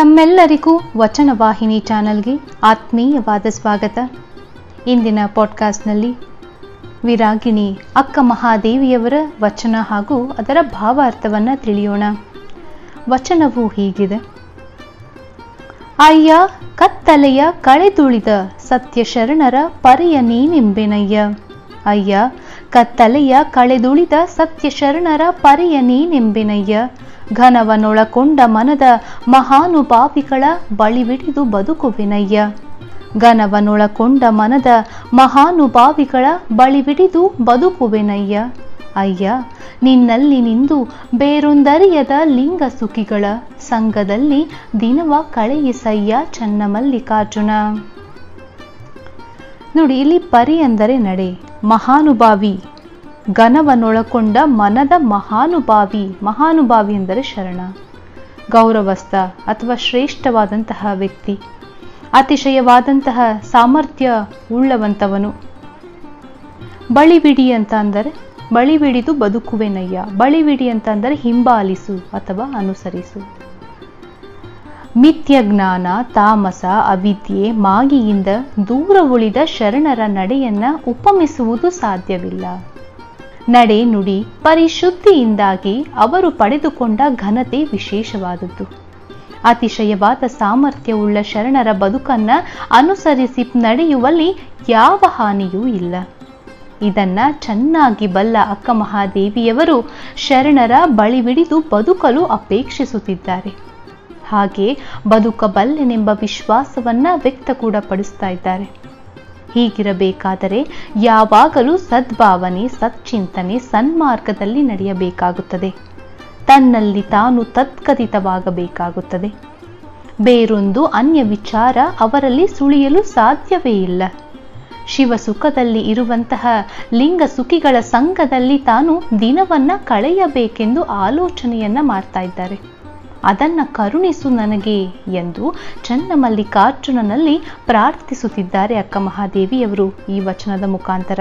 ತಮ್ಮೆಲ್ಲರಿಗೂ ವಚನವಾಹಿನಿ ಚಾನಲ್ಗೆ ಆತ್ಮೀಯವಾದ ಸ್ವಾಗತ. ಇಂದಿನ ಪಾಡ್ಕಾಸ್ಟ್ನಲ್ಲಿ ವಿರಾಗಿಣಿ ಅಕ್ಕ ಮಹಾದೇವಿಯವರ ವಚನ ಹಾಗೂ ಅದರ ಭಾವಾರ್ಥವನ್ನು ತಿಳಿಯೋಣ. ವಚನವು ಹೀಗಿದೆ. ಅಯ್ಯ, ಕತ್ತಲೆಯ ಕಳೆದುಳಿದ ಸತ್ಯ ಶರಣರ ಪರೆಯ ನೀನೆಂಬೆನಯ್ಯ. ಅಯ್ಯ, ಕತ್ತಲೆಯ ಕಳೆದುಳಿದ ಸತ್ಯ ಶರಣರ ಪರೆಯ ನೀನೆಂಬೆನಯ್ಯ. ಘನವನೊಳಕೊಂಡ ಮನದ ಮಹಾನುಭಾವಿಗಳ ಬಳಿವಿಡಿದು ಬದುಕುವೆನಯ್ಯ ಘನವನೊಳಕೊಂಡ ಮನದ ಮಹಾನುಭಾವಿಗಳ ಬಳಿವಿಡಿದು ಬದುಕುವೆನಯ್ಯ ಅಯ್ಯ, ನಿನ್ನಲ್ಲಿ ನಿಂದು ಬೇರೊಂದರಿಯದ ಲಿಂಗ ಸುಖಿಗಳ ಸಂಘದಲ್ಲಿ ದಿನವ ಕಳೆಯಿಸಯ್ಯ ಚನ್ನ ಮಲ್ಲಿಕಾರ್ಜುನ ನೋಡಿ, ಇಲ್ಲಿ ಪರಿ ಎಂದರೆ ನಡೆ. ಮಹಾನುಭಾವಿ ಘನವನ್ನೊಳಕೊಂಡ ಮನದ ಮಹಾನುಭಾವಿ. ಮಹಾನುಭಾವಿ ಎಂದರೆ ಶರಣ. ಗೌರವಸ್ಥ ಅಥವಾ ಶ್ರೇಷ್ಠವಾದಂತಹ ವ್ಯಕ್ತಿ. ಅತಿಶಯವಾದಂತಹ ಸಾಮರ್ಥ್ಯ ಉಳ್ಳವಂತವನು. ಬಳಿಬಿಡಿ ಅಂತ ಅಂದರೆ ಬಳಿಬಿಡಿದು ಬದುಕುವೆನಯ್ಯ ಬಳಿಬಿಡಿ ಅಂತ ಅಂದರೆ ಹಿಂಬಾಲಿಸು ಅಥವಾ ಅನುಸರಿಸು. ಮಿಥ್ಯ ಜ್ಞಾನ, ತಾಮಸ, ಅವಿದ್ಯೆ, ಮಾಗಿಯಿಂದ ದೂರ ಉಳಿದ ಶರಣರ ನಡೆಯನ್ನ ಉಪಮಿಸುವುದು ಸಾಧ್ಯವಿಲ್ಲ. ನಡೆ ನುಡಿ ಪರಿಶುದ್ಧಿಯಿಂದಾಗಿ ಅವರು ಪಡೆದುಕೊಂಡ ಘನತೆ ವಿಶೇಷವಾದದ್ದು. ಅತಿಶಯವಾದ ಸಾಮರ್ಥ್ಯವುಳ್ಳ ಶರಣರ ಬದುಕನ್ನ ಅನುಸರಿಸಿ ನಡೆಯುವಲ್ಲಿ ಯಾವ ಹಾನಿಯೂ ಇಲ್ಲ. ಇದನ್ನ ಚೆನ್ನಾಗಿ ಬಲ್ಲ ಅಕ್ಕ ಮಹಾದೇವಿಯವರು ಶರಣರ ಬಳಿವಿಡಿದು ಬದುಕಲು ಅಪೇಕ್ಷಿಸುತ್ತಿದ್ದಾರೆ. ಹಾಗೆ ಬದುಕಬಲ್ಲೆನೆಂಬ ವಿಶ್ವಾಸವನ್ನ ವ್ಯಕ್ತ ಕೂಡ ಪಡಿಸ್ತಾ ಇದ್ದಾರೆ. ಹೀಗಿರಬೇಕಾದರೆ ಯಾವಾಗಲೂ ಸದ್ಭಾವನೆ, ಸಚ್ಚಿಂತನೆ, ಸನ್ಮಾರ್ಗದಲ್ಲಿ ನಡೆಯಬೇಕಾಗುತ್ತದೆ. ತನ್ನಲ್ಲಿ ತಾನು ತತ್ಕಥಿತವಾಗಬೇಕಾಗುತ್ತದೆ. ಬೇರೊಂದು ಅನ್ಯ ವಿಚಾರ ಅವರಲ್ಲಿ ಸುಳಿಯಲು ಸಾಧ್ಯವೇ ಇಲ್ಲ. ಶಿವಸುಖದಲ್ಲಿ ಇರುವಂತಹ ಲಿಂಗ ಸುಖಿಗಳ ಸಂಘದಲ್ಲಿ ತಾನು ದಿನವನ್ನ ಕಳೆಯಬೇಕೆಂದು ಆಲೋಚನೆಯನ್ನ ಮಾಡ್ತಾ ಇದ್ದಾರೆ. ಅದನ್ನ ಕರುಣಿಸು ನನಗೆ ಎಂದು ಚನ್ನಮಲ್ಲಿಕಾರ್ಜುನನಲ್ಲಿ ಪ್ರಾರ್ಥಿಸುತ್ತಿದ್ದಾರೆ ಅಕ್ಕ ಮಹಾದೇವಿಯವರು ಈ ವಚನದ ಮುಖಾಂತರ.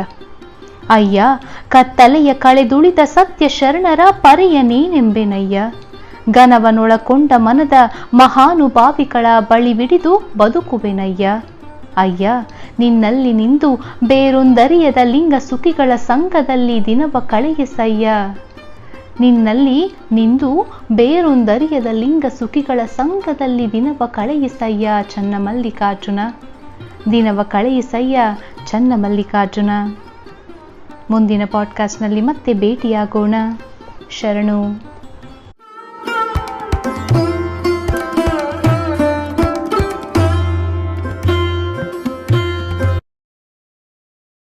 ಅಯ್ಯ, ಕತ್ತಲೆಯ ಕಳೆದುಳಿದ ಸತ್ಯ ಶರಣರ ಪರೆಯ ನೀನೆಂಬೆನಯ್ಯ. ಘನವನೊಳಕೊಂಡ ಮನದ ಮಹಾನುಭಾವಿಗಳ ಬಳಿವಿಡಿದು ಬದುಕುವೆನಯ್ಯ. ಅಯ್ಯ, ನಿನ್ನಲ್ಲಿ ನಿಂದು ಬೇರೊಂದರಿಯದ ಲಿಂಗ ಸುಖಿಗಳ ಸಂಘದಲ್ಲಿ ದಿನವ ಕಳೆಯಿಸಯ್ಯ. ನಿನ್ನಲ್ಲಿ ನಿಂದು ಬೇರೊಂದರಿಯದ ಲಿಂಗ ಸುಖಿಗಳ ಸಂಘದಲ್ಲಿ ದಿನವ ಕಳೆಯಿಸಯ್ಯ ಚನ್ನ ಮಲ್ಲಿಕಾರ್ಜುನ ದಿನವ ಕಳೆಯಿಸಯ್ಯ ಚನ್ನ ಮಲ್ಲಿಕಾರ್ಜುನ ಮುಂದಿನ ಪಾಡ್ಕಾಸ್ಟ್ನಲ್ಲಿ ಮತ್ತೆ ಭೇಟಿಯಾಗೋಣ. ಶರಣು.